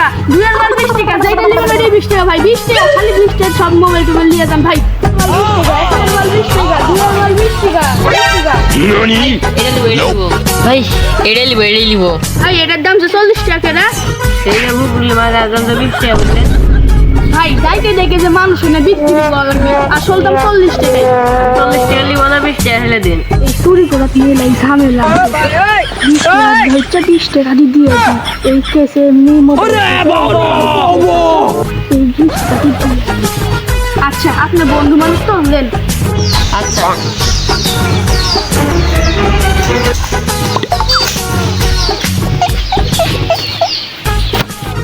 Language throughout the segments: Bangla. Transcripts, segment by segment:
টাকা। দুইয়ের মাল বিশ টাকা যেটা নেবেন ওইটাই বিশ টাকা ভাই। বিশ টাকা খালি বিশ টাকা সব মোবাইল টোবাইল নিয়ে যান ভাই। এটা লিবো এটা লিবো এটার দাম তো চল্লিশ টাকা না? সেইটা মুকুলি মাছ দাম তো বিশ টাকা বললেন। ভাই যাইতে দেখে যে মানুষ এনে বিক্রি করবে। আসল দাম চল্লিশ টাকাই চল্লিশ টাকা লিবো না বিশ টাকা ফেলে দিন। এই চুরি করা নিয়ে লাই ঝামেলা। টাকা হচ্ছে বিশ টাকা দিয়ে দিয়েছি। এই কেসে এমনি এই বিশ টাকা দিয়ে আচ্ছা আপনার বন্ধু মানুষ তো নেন আচ্ছা।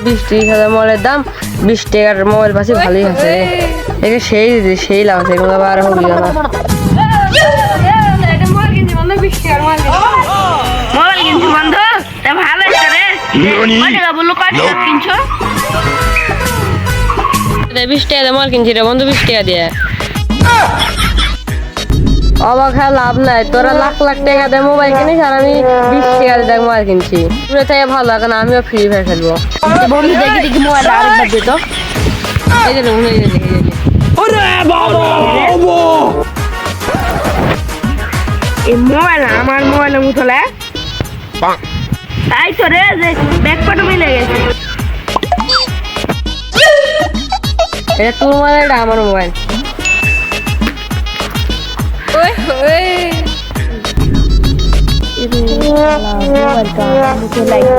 বিশ ত্রিশ হাজার মোবাইলের দাম বিশ টাকার মোবাইল পাশে ভালোই আছে। একে সেই সেই লাভ আছে এগুলো আবার হবে না মোবাইল কিনছি বন্ধু? ভালো রে। কিনছো? বিশ টাকা দিয়ে মাল কিনছি রে বন্ধু বিশ টাকা দিয়ে। অবাক হ্যাঁ লাভ নাই। তোরা লাখ লাখ টাকা দিয়ে মোবাইল কিনিস আর আমি বিশ টাকা দিয়ে মোবাইল কিনছি। পুরো থেকে ভালো এখন আমিও ফ্রি ফায়ার খেলব। বন্ধু দেখি দেখি মোবাইল আরেকবার দে তো। এই যে নুন, এই যে, এই মোবাইল আমার মোবাইলের মতো লে। তাই তো রে যে ব্যাগ পাটা মিলে গেছে। এটা তোর মোবাইল এটা আমার মোবাইল মোবাইলটা মুখে লাগে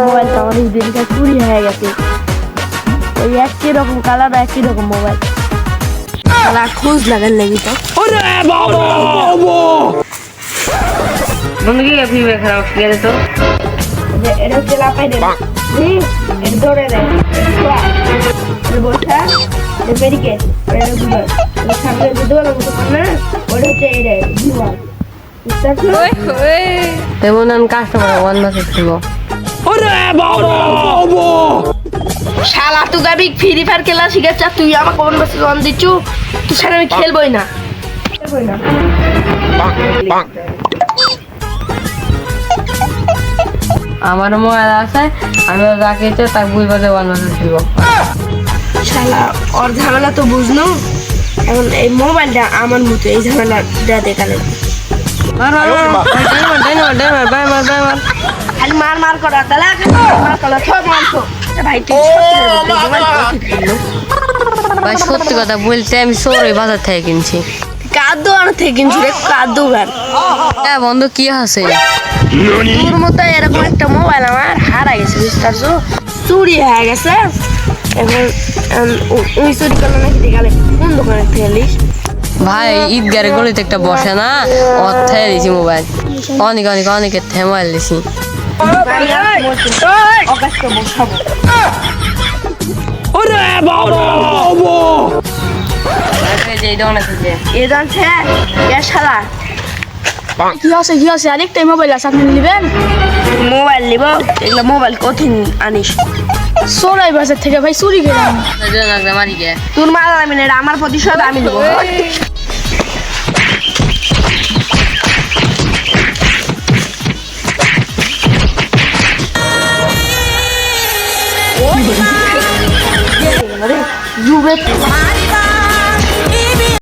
মোবাইলটা অনেক দিনটা চুরি হয়ে গেছে। ওই একই রকম কালার একই রকম মোবাইল কালার খোঁজ লাগান লাগি তো। বন্ধু কি খেলা আছে তো? এটা হচ্ছে লাপাই দেবে এটা ধরে দেয় এটা সামনে যে না ওটা হচ্ছে এটা দিওয়াল বুঝতে আমি কাস্টমার ওয়ান মাসে খেলব শালা তুই গাবি ফ্রি ফায়ার খেলা শিখাচ্ছ তুই আমাকে দিচ্ছু। তুই আমি খেলবই না। খেলবই না। আমার মোবাইল আছে আমি যাকে ইচ্ছে তাকে বুঝব যে ওয়ান মাসে খেলব শালা ওর ঝামেলা তো বুঝলো এখন এই মোবাইলটা আমার মতো এই ঝামেলাটা দেখালে মার মার মার খালি মার মার করা তাহলে মার করা সব মারছো ভাই তুই সত্যি? ভাই কথা বলতে আমি সৌরই বাজার থেকে কিনছি। কার দোকান থেকে কিনছি রে কার দোকান হ্যাঁ বন্ধু কি আছে? তোর মতো এরকম একটা মোবাইল আমার হারা গেছে বুঝতে পারছ? চুরি হয়ে গেছে। এখন উ- উনি চুরি করল নাকি দেখালে? কোন দোকানে থেকে ভাই ঈদগার গলিতে একটা বসে না? অর্থায় দিছি মোবাইল। অনেক অনেক অনেকের থেকে মোবাইল দিছি। কি আছে কি আছে? আরেকটাই মোবাইল আছে আপনি নেবেন? মোবাইল নিব। এগুলো মোবাইল কঠিন আনিস। সোনাই বাজার থেকে ভাই চুরি করে তোর মাল আমি না আমার প্রতিশোধ আমি নেব। যুগে